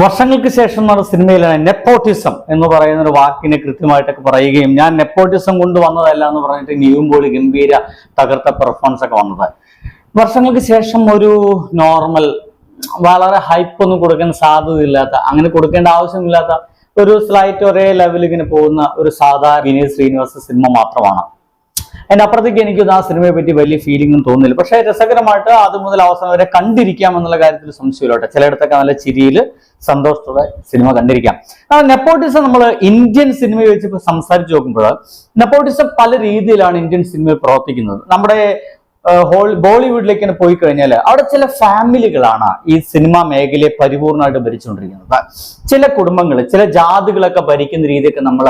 വർഷങ്ങൾക്ക് ശേഷം നടന്ന സിനിമയിലാണ് നെപ്പോട്ടിസം എന്ന് പറയുന്ന ഒരു വാക്കിനെ കൃത്യമായിട്ടൊക്കെ പറയുകയും ഞാൻ നെപ്പോട്ടിസം കൊണ്ട് വന്നതല്ല എന്ന് പറഞ്ഞിട്ട് നിയുമ്പോൾ ഗംഭീര തകർത്ത പെർഫോമൻസ് ഒക്കെ വന്നത്. വർഷങ്ങൾക്ക് ശേഷം ഒരു നോർമൽ വളരെ ഹൈപ്പ് ഒന്നും കൊടുക്കാൻ സാധ്യതയില്ലാത്ത അങ്ങനെ കൊടുക്കേണ്ട ആവശ്യമില്ലാത്ത ഒരു സ്ലൈറ്റ് ഒരേ ലെവലിൽ ഇങ്ങനെ പോകുന്ന ഒരു സാധാരണ വിനീത് ശ്രീനിവാസ സിനിമ മാത്രമാണ്. അതിന്റെ അപ്പുറത്തേക്ക് എനിക്കൊന്നും ആ സിനിമയെ പറ്റി വലിയ ഫീലിംഗും തോന്നില്ല പക്ഷേ രസകരമായിട്ട് അത് മുതൽ അവസാനം വരെ കണ്ടിരിക്കാം എന്നുള്ള കാര്യത്തിൽ സംശയമില്ലോട്ടെ ചിലയിടത്തൊക്കെ നല്ല ചിരിയിൽ സന്തോഷത്തോടെ സിനിമ കണ്ടിരിക്കാം. നെപ്പോട്ടിസം നമ്മൾ ഇന്ത്യൻ സിനിമയെ വെച്ച് സംസാരിച്ച് നോക്കുമ്പോൾ നെപ്പോട്ടിസം പല രീതിയിലാണ് ഇന്ത്യൻ സിനിമയിൽ പ്രവർത്തിക്കുന്നത്. നമ്മുടെ ബോളിവുഡിലേക്ക് തന്നെ പോയി കഴിഞ്ഞാൽ അവിടെ ചില ഫാമിലികളാണ് ഈ സിനിമാ മേഖലയെ പരിപൂർണമായിട്ട് ഭരിച്ചുകൊണ്ടിരിക്കുന്നത്. ചില കുടുംബങ്ങൾ ചില ജാതികളൊക്കെ ഭരിക്കുന്ന രീതിയൊക്കെ നമ്മൾ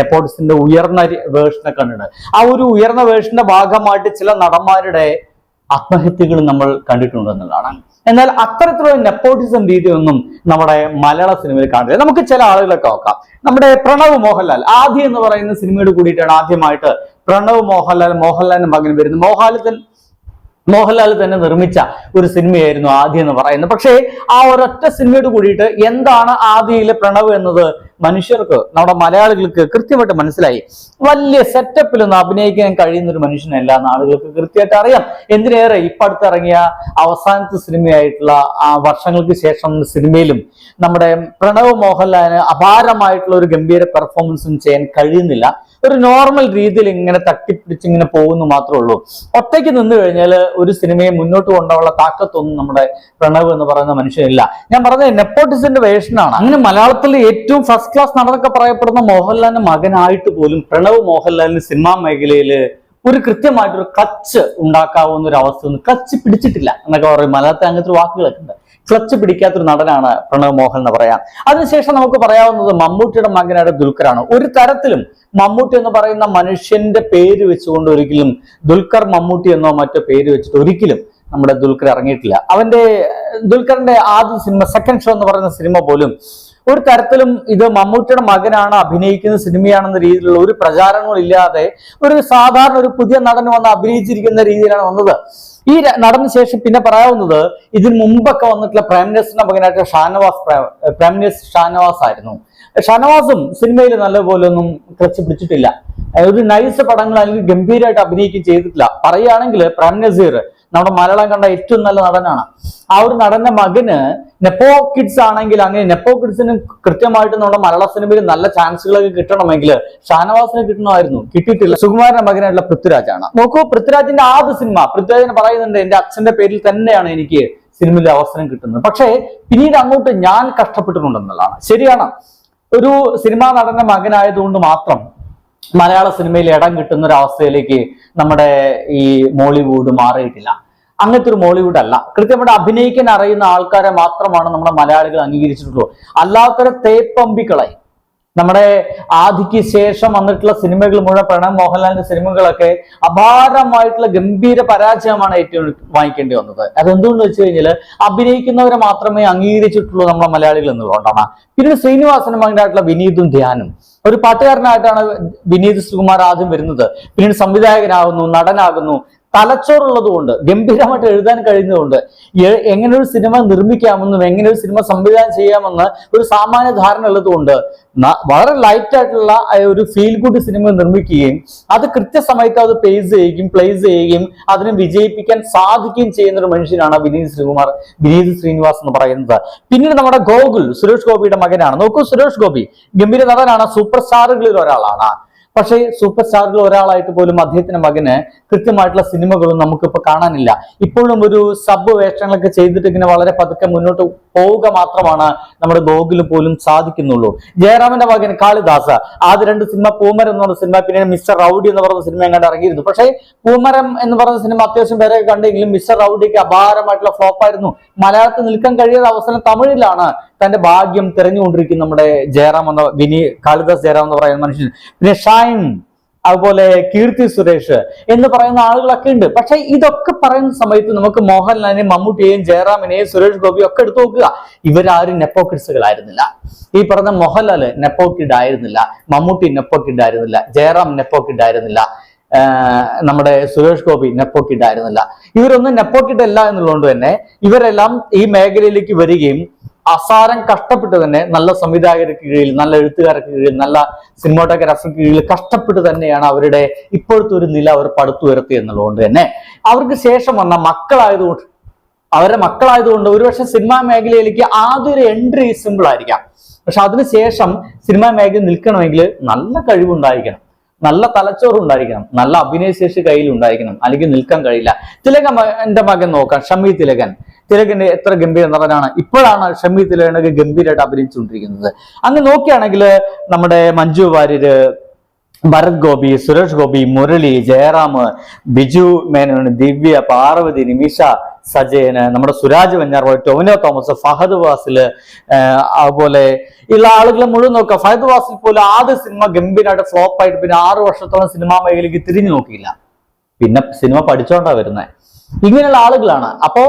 നെപ്പോട്ടിസിന്റെ ഉയർന്ന വേർഷനെ കണ്ടിട്ടുണ്ട്. ആ ഒരു ഉയർന്ന വേർഷന്റെ ഭാഗമായിട്ട് ചില നടന്മാരുടെ ആത്മഹത്യകൾ നമ്മൾ കണ്ടിട്ടുണ്ട് എന്നുള്ളതാണ്. എന്നാൽ അത്തരത്തിലുള്ള നെപ്പോട്ടിസം രീതിയൊന്നും നമ്മുടെ മലയാള സിനിമയിൽ കാണില്ല. നമുക്ക് ചില ആളുകളൊക്കെ നോക്കാം. നമ്മുടെ പ്രണവ് മോഹൻലാൽ ആദ്യം എന്ന് പറയുന്ന സിനിമയോട് കൂടിയിട്ടാണ് ആദ്യമായിട്ട് പ്രണവ് മോഹൻലാൽ മോഹൻലാലിന്റെ മകൻ വരുന്നു. മോഹൻലാൽ മോഹൻലാൽ തന്നെ നിർമ്മിച്ച ഒരു സിനിമയായിരുന്നു ആദ്യം എന്ന് പറയുന്നത്. പക്ഷേ ആ ഒരൊറ്റ സിനിമയോട് കൂടിയിട്ട് എന്താണ് ആദിയിലെ പ്രണവ് എന്നത്? മനുഷ്യർക്ക് നമ്മുടെ മലയാളികൾക്ക് കൃത്യമായിട്ട് മനസ്സിലായി. വലിയ സെറ്റപ്പിലൊന്നും അഭിനയിക്കാൻ കഴിയുന്ന ഒരു മനുഷ്യനല്ല എന്ന് ആളുകൾക്ക് കൃത്യമായിട്ട് അറിയാം. എന്തിനേറെ ഇപ്പൊ അടുത്തിറങ്ങിയ അവസാനത്തെ സിനിമയായിട്ടുള്ള ആ വർഷങ്ങൾക്ക് ശേഷം സിനിമയിലും നമ്മുടെ പ്രണവ് മോഹൻലാലിന് അപാരമായിട്ടുള്ള ഒരു ഗംഭീര പെർഫോമൻസും ചെയ്യാൻ കഴിയുന്നില്ല. ഒരു നോർമൽ രീതിയിൽ ഇങ്ങനെ തട്ടിപ്പിടിച്ച് ഇങ്ങനെ പോകുന്നു മാത്രമേ ഉള്ളൂ. ഒറ്റയ്ക്ക് നിന്ന് കഴിഞ്ഞാൽ ഒരു സിനിമയെ മുന്നോട്ട് കൊണ്ടുള്ള താക്കത്തൊന്നും നമ്മുടെ പ്രണവ് എന്ന് പറയുന്ന മനുഷ്യനില്ല. ഞാൻ പറഞ്ഞത് നെപ്പോട്ടിസിന്റെ വേഷനാണ് അങ്ങനെ മലയാളത്തിലെ ഏറ്റവും ഫസ്റ്റ് ക്ലാസ് നടനൊക്കെ പറയപ്പെടുന്ന മോഹൻലാലിന്റെ മകനായിട്ട് പോലും പ്രണവ് മോഹൻലാലിന് സിനിമാ മേഖലയിൽ ഒരു കൃത്യമായിട്ടൊരു ക്ലച്ച് ഉണ്ടാക്കാവുന്ന ഒരു അവസ്ഥ ഒന്നും ക്ലച്ച് പിടിച്ചിട്ടില്ല എന്നൊക്കെ പറയും മലയാളത്തിൽ അങ്ങനത്തെ വാക്കുകളൊക്കെ ഉണ്ട്. ക്ലച്ച് പിടിക്കാത്തൊരു നടനാണ് പ്രണവ് മോഹൻ എന്ന് പറയാം. അതിനുശേഷം നമുക്ക് പറയാവുന്നത് മമ്മൂട്ടിയുടെ മകനായ ദുൽഖറാണ്. ഒരു തരത്തിലും മമ്മൂട്ടി എന്ന് പറയുന്ന മനുഷ്യന്റെ പേര് വെച്ചുകൊണ്ട് ഒരിക്കലും ദുൽഖർ മമ്മൂട്ടി എന്നോ മറ്റോ പേര് വെച്ചിട്ട് ഒരിക്കലും നമ്മുടെ ദുൽഖർ ഇറങ്ങിയിട്ടില്ല. അവന്റെ ദുൽഖറിന്റെ ആദ്യ സിനിമ സെക്കൻഡ് ഷോ എന്ന് പറയുന്ന സിനിമ പോലും ഒരു തരത്തിലും ഇത് മമ്മൂട്ടിയുടെ മകനാണ് അഭിനയിക്കുന്ന സിനിമയാണെന്ന രീതിയിലുള്ള ഒരു പ്രചാരങ്ങളില്ലാതെ ഒരു സാധാരണ ഒരു പുതിയ നടൻ വന്ന് അഭിനയിച്ചിരിക്കുന്ന രീതിയിലാണ് വന്നത്. ഈ നടന്ന ശേഷം പിന്നെ പറയാവുന്നത് ഇതിന് മുമ്പൊക്കെ വന്നിട്ടുള്ള പ്രൈം മിനിസ്റ്ററിന്റെ മകനായിട്ട് ഷാനവാസ് പ്രൈ- മിനിസ്റ്റർ ഷാനവാസ് ആയിരുന്നു. ഷാനവാസും സിനിമയിൽ നല്ലപോലെ ഒന്നും ക്ലച്ച് പിടിച്ചിട്ടില്ല. ഒരു നൈസ് പടങ്ങൾ അല്ലെങ്കിൽ ഗംഭീരമായിട്ട് അഭിനയിക്കുകയും ചെയ്തിട്ടില്ല. പറയുകയാണെങ്കിൽ പ്രൈം നമ്മുടെ മലയാളം കണ്ട ഏറ്റവും നല്ല നടനാണ്. ആ ഒരു നടന്റെ മകന് നെപ്പോ കിഡ്സ് ആണെങ്കിൽ അങ്ങനെ നെപ്പോ കിഡ്സിന് കൃത്യമായിട്ട് നമ്മുടെ മലയാള സിനിമയിൽ നല്ല ചാൻസുകളൊക്കെ കിട്ടണമെങ്കിൽ ഷാനവാസിന് കിട്ടണമായിരുന്നു കിട്ടിയിട്ടില്ല. സുകുമാരന്റെ മകനായിട്ടുള്ള ആണ് നോക്കൂ പൃഥ്വിരാജിന്റെ ആദ്യ സിനിമ. പൃഥ്വിരാജിന് പറയുന്നുണ്ട് എന്റെ അച്ഛന്റെ പേരിൽ തന്നെയാണ് എനിക്ക് സിനിമയിൽ അവസരം കിട്ടുന്നത്. പക്ഷേ പിന്നീട് അങ്ങോട്ട് ഞാൻ കഷ്ടപ്പെട്ടിട്ടുണ്ടെന്നുള്ളതാണ്. ശരിയാണ്. ഒരു സിനിമാ നടന്റെ മകനായതുകൊണ്ട് മാത്രം മലയാള സിനിമയിൽ ഇടം കിട്ടുന്ന ഒരു അവസ്ഥയിലേക്ക് നമ്മുടെ ഈ മോളിവുഡ് മാറിയിട്ടില്ല. അങ്ങനത്തെ ഒരു മോളിവുഡ് അല്ല. കൃത്യമായിട്ട് അഭിനയിക്കാൻ അറിയുന്ന ആൾക്കാരെ മാത്രമാണ് നമ്മുടെ മലയാളികൾ അംഗീകരിച്ചിട്ടുള്ളൂ. അല്ലാത്തവരെ തേപ്പമ്പിക്കളായി. നമ്മുടെ ആദിക്ക് ശേഷം വന്നിട്ടുള്ള സിനിമകൾ മുഴുവൻ പ്രണവ് മോഹൻലാലിന്റെ സിനിമകളൊക്കെ അപാരമായിട്ടുള്ള ഗംഭീര പരാജയമാണ് ഏറ്റവും വാങ്ങിക്കേണ്ടി വന്നത്. അതെന്തുകൊണ്ട് വെച്ച് കഴിഞ്ഞാൽ അഭിനയിക്കുന്നവരെ മാത്രമേ അംഗീകരിച്ചിട്ടുള്ളൂ നമ്മുടെ മലയാളികൾ എന്നുള്ളതുകൊണ്ടാണ്. പിന്നീട് ശ്രീനിവാസനും മകനായിട്ടുള്ള വിനീതും ധ്യാനും. ഒരു പാട്ടുകാരനായിട്ടാണ് വിനീത് ശ്രീകുമാർ ആദ്യം വരുന്നത്. പിന്നീട് സംവിധായകനാകുന്നു നടനാകുന്നു തലച്ചോറുള്ളത് കൊണ്ട് ഗംഭീരമായിട്ട് എഴുതാൻ കഴിയുന്നതുകൊണ്ട് എങ്ങനെ ഒരു സിനിമ നിർമ്മിക്കാമെന്നും എങ്ങനെ ഒരു സിനിമ സംവിധാനം ചെയ്യാമെന്ന് ഒരു സാമാന്യ ധാരണ ഉള്ളതുകൊണ്ട് വളരെ ലൈറ്റ് ആയിട്ടുള്ള ഒരു ഫീൽ ഗുഡ് സിനിമ നിർമ്മിക്കുകയും അത് കൃത്യസമയത്ത് അത് പേസ് ചെയ്യുകയും പ്ലേസ് ചെയ്യുകയും അതിനെ വിജയിപ്പിക്കാൻ സാധിക്കുകയും ചെയ്യുന്ന ഒരു മനുഷ്യനാണ് വിനീത് ശ്രീകുമാർ വിനീത് ശ്രീനിവാസ് എന്ന് പറയുന്നത്. പിന്നീട് നമ്മുടെ ഗോകുൽ സുരേഷ് ഗോപിയുടെ മകനാണ്. നോക്കൂ സുരേഷ് ഗോപി ഗംഭീര നടനാണ് സൂപ്പർ സ്റ്റാറുകളിൽ ഒരാളാണ്. പക്ഷേ സൂപ്പർ സ്റ്റാറിൽ ഒരാളായിട്ട് പോലും അദ്ദേഹത്തിന്റെ മകന് കൃത്യമായിട്ടുള്ള സിനിമകളും നമുക്കിപ്പോൾ കാണാനില്ല. ഇപ്പോഴും ഒരു സബ് വേഷങ്ങളൊക്കെ ചെയ്തിട്ട് ഇങ്ങനെ വളരെ പതുക്കെ മുന്നോട്ട് പോവുക മാത്രമാണ് നമ്മുടെ ഗോകുൽ പോലും സാധിക്കുന്നുള്ളൂ. ജയറാമിന്റെ മകൻ കാളിദാസ് ആദ്യ രണ്ട് സിനിമ പൂമരം എന്ന് പറഞ്ഞ സിനിമ പിന്നീട് മിസ്റ്റർ റൗഡി എന്ന് പറഞ്ഞ സിനിമ എങ്ങാണ്ട് ഇറങ്ങിയിരുന്നു. പക്ഷേ പൂമരം എന്ന് പറഞ്ഞ സിനിമ അത്യാവശ്യം പേരെ കണ്ടെങ്കിലും മിസ്റ്റർ റൗഡിക്ക് അപാരമായിട്ടുള്ള ഫ്ലോപ്പായിരുന്നു മലയാളത്തിൽ നിൽക്കാൻ കഴിയാത്ത അവസരം തമിഴിലാണ് തന്റെ ഭാഗ്യം തിരഞ്ഞുകൊണ്ടിരിക്കുന്ന നമ്മുടെ ജയറാം എന്ന വിനി കാളിദാസ് ജയറാം എന്ന് പറയുന്ന മനുഷ്യൻ. പിന്നെ ഷൈൻ അതുപോലെ കീർത്തി സുരേഷ് എന്ന് പറയുന്ന ആളുകളൊക്കെ ഉണ്ട്. പക്ഷെ ഇതൊക്കെ പറയുന്ന സമയത്ത് നമുക്ക് മോഹൻലാലിനെയും മമ്മൂട്ടിയെയും ജയറാമിനെയും സുരേഷ് ഗോപിയും ഒക്കെ എടുത്തു നോക്കുക. ഇവരാരും നെപ്പോക്കിഡ്സുകളായിരുന്നില്ല ഈ പറഞ്ഞ മോഹൻലാൽ നെപ്പോക്കിഡ് ആയിരുന്നില്ല മമ്മൂട്ടി നെപ്പോക്കിഡ് ആയിരുന്നില്ല ജയറാം നെപ്പോക്കിഡ് ആയിരുന്നില്ല നമ്മുടെ സുരേഷ് ഗോപി നെപ്പോക്കിഡ് ആയിരുന്നില്ല ഇവരൊന്നും നെപ്പോക്കിഡ് അല്ല എന്നുള്ളതുകൊണ്ട് തന്നെ ഇവരെല്ലാം ഈ മേഖലയിലേക്ക് വരികയും അസാരം കഷ്ടപ്പെട്ട് തന്നെ നല്ല സംവിധായകർക്ക് കീഴിൽ നല്ല എഴുത്തുകാർക്ക് കീഴിൽ നല്ല സിനിമാട്ടോഗ്രാഫർക്ക് കീഴിൽ കഷ്ടപ്പെട്ട് തന്നെയാണ് അവരുടെ ഇപ്പോഴത്തെ ഒരു നില അവർ പടുത്തുയർത്തി എന്നുള്ളതുകൊണ്ട് തന്നെ. അവർക്ക് ശേഷം വന്ന മക്കളായതുകൊണ്ട് അവരുടെ മക്കളായതുകൊണ്ട് ഒരുപക്ഷെ സിനിമാ മേഖലയിലേക്ക് ആദ്യ ഒരു എൻട്രി സിമ്പിൾ ആയിരിക്കാം. പക്ഷെ അതിനുശേഷം സിനിമാ മേഖല നിൽക്കണമെങ്കിൽ നല്ല കഴിവുണ്ടായിരിക്കണം. നല്ല തലച്ചോറ് ഉണ്ടായിരിക്കണം നല്ല അഭിനയശേഷി കയ്യിൽ ഉണ്ടായിരിക്കണം അല്ലെങ്കിൽ നിൽക്കാൻ കഴിയില്ല. തിലകൻ എന്റെ മകൻ നോക്കാം. ഷമി തിലകൻ. തിലകന്റെ എത്ര ഗംഭീര നടനാണ്. ഇപ്പോഴാണ് ഷമി തിലകനൊക്കെ ഗംഭീരമായിട്ട് അഭിനയിച്ചുകൊണ്ടിരിക്കുന്നത്. അങ്ങ് നോക്കുകയാണെങ്കിൽ നമ്മുടെ മഞ്ജു വാര്യര് ഭരത് ഗോപി സുരേഷ് ഗോപി മുരളി ജയറാം ബിജു മേനോൻ ദിവ്യ പാർവതി നിമിഷ സജയന് നമ്മുടെ സുരാജ് വെഞ്ഞാർപോയി ടൊവിനോ തോമസ് ഫഹദ് വാസിൽ അതുപോലെ ഉള്ള ആളുകളെ മുഴുവൻ നോക്കുക. ഫഹദ് വാസിൽ പോലും ആദ്യ സിനിമ ഗംഭീരമായിട്ട് ഫ്ലോപ്പ് ആയിട്ട് പിന്നെ ആറു വർഷത്തോളം സിനിമാ മേഖലയ്ക്ക് തിരിഞ്ഞു നോക്കിയില്ല. പിന്നെ സിനിമ പഠിച്ചോണ്ടാ വരുന്നത് ഇങ്ങനെയുള്ള ആളുകളാണ്. അപ്പോ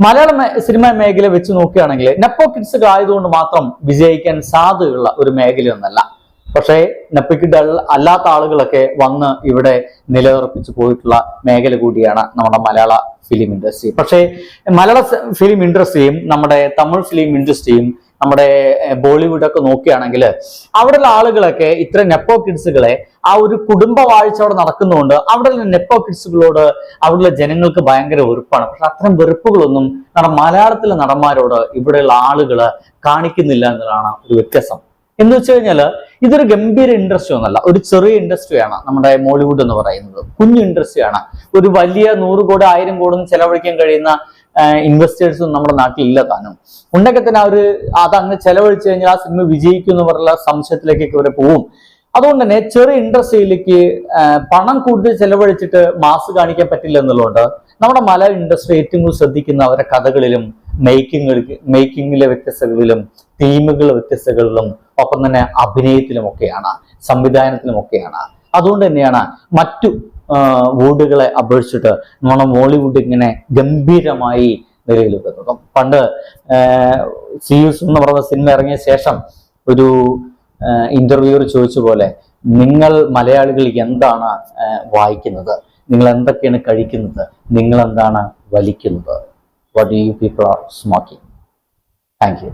മലയാള സിനിമ മേഖല വെച്ച് നോക്കുകയാണെങ്കിൽ നെപ്പോ കിഡ്സ് ആയതുകൊണ്ട് മാത്രം വിജയിക്കാൻ സാധ്യതയുള്ള ഒരു മേഖലയൊന്നല്ല പക്ഷേ നെപ്പക്കിഡ് അല്ലാത്ത ആളുകളൊക്കെ വന്ന് ഇവിടെ നിലയുറപ്പിച്ചു പോയിട്ടുള്ള മേഖല കൂടിയാണ് നമ്മുടെ മലയാള ഫിലിം ഇൻഡസ്ട്രി പക്ഷേ മലയാള ഫിലിം ഇൻഡസ്ട്രിയും നമ്മുടെ തമിഴ് ഫിലിം ഇൻഡസ്ട്രിയും നമ്മുടെ ബോളിവുഡ് ഒക്കെ നോക്കുകയാണെങ്കിൽ അവിടെയുള്ള ആളുകളൊക്കെ ഇത്ര നെപ്പോ കിഡ്സുകളെ ആ ഒരു കുടുംബ വാഴ്ച അവിടെ നടക്കുന്നതുകൊണ്ട് അവിടെയുള്ള നെപ്പോ കിഡ്സുകളോട് അവിടെയുള്ള ജനങ്ങൾക്ക് ഭയങ്കര വെറുപ്പാണ്. പക്ഷെ അത്തരം വെറുപ്പുകളൊന്നും നമ്മുടെ മലയാളത്തിലെ നടന്മാരോട് ഇവിടെയുള്ള ആളുകൾ കാണിക്കുന്നില്ല എന്നതാണ് ഒരു വ്യത്യാസം. എന്ന് വെച്ച് കഴിഞ്ഞാൽ ഇതൊരു ഗംഭീര ഇൻഡസ്ട്രി ഒന്നല്ല ഒരു ചെറിയ ഇൻഡസ്ട്രിയാണ് നമ്മുടെ മോളിവുഡ് എന്ന് പറയുന്നത്. കുഞ്ഞു ഇൻഡസ്ട്രിയാണ് ഒരു വലിയ നൂറ് കോടി ആയിരം കോടി ചെലവഴിക്കാൻ കഴിയുന്ന ഇൻവെസ്റ്റേഴ്സും നമ്മുടെ നാട്ടിലില്ല താനും. ഉണ്ടെങ്കിൽ തന്നെ അവർ അത് അങ്ങ് ചെലവഴിച്ചു കഴിഞ്ഞാൽ ആ സിനിമ വിജയിക്കും എന്ന് പറഞ്ഞ സംശയത്തിലേക്കൊക്കെ ഇവരെ പോവും. അതുകൊണ്ട് തന്നെ ചെറിയ ഇൻഡസ്ട്രിയിലേക്ക് പണം കൂടുതൽ ചെലവഴിച്ചിട്ട് മാസ് കാണിക്കാൻ പറ്റില്ല എന്നുള്ളതുകൊണ്ട് നമ്മുടെ മലയാള ഇൻഡസ്ട്രി ഏറ്റവും കൂടുതൽ ശ്രദ്ധിക്കുന്ന അവരുടെ കഥകളിലും മേക്കിംഗ് മേക്കിങ്ങിലെ വ്യത്യസ്തകളിലും തീമുകളിലെ വ്യത്യസ്തകളിലും ഒപ്പം തന്നെ അഭിനയത്തിലും ഒക്കെയാണ് സംവിധാനത്തിലും ഒക്കെയാണ്. അതുകൊണ്ട് തന്നെയാണ് മറ്റു വൂഡുകളെ അപേക്ഷിച്ചിട്ട് നമ്മുടെ മോളിവുഡ് ഇങ്ങനെ ഗംഭീരമായി നിലയിൽ വരുന്നത് പണ്ട് സിയൂസ് എന്ന് പറഞ്ഞ സിനിമ ഇറങ്ങിയ ശേഷം ഒരു ഇന്റർവ്യൂർ ചോദിച്ച പോലെ നിങ്ങൾ മലയാളികൾ എന്താണ് വായിക്കുന്നത്? നിങ്ങൾ എന്തൊക്കെയാണ് കഴിക്കുന്നത്? നിങ്ങൾ എന്താണ് വലിക്കുന്നത്? What you people are smoking thank you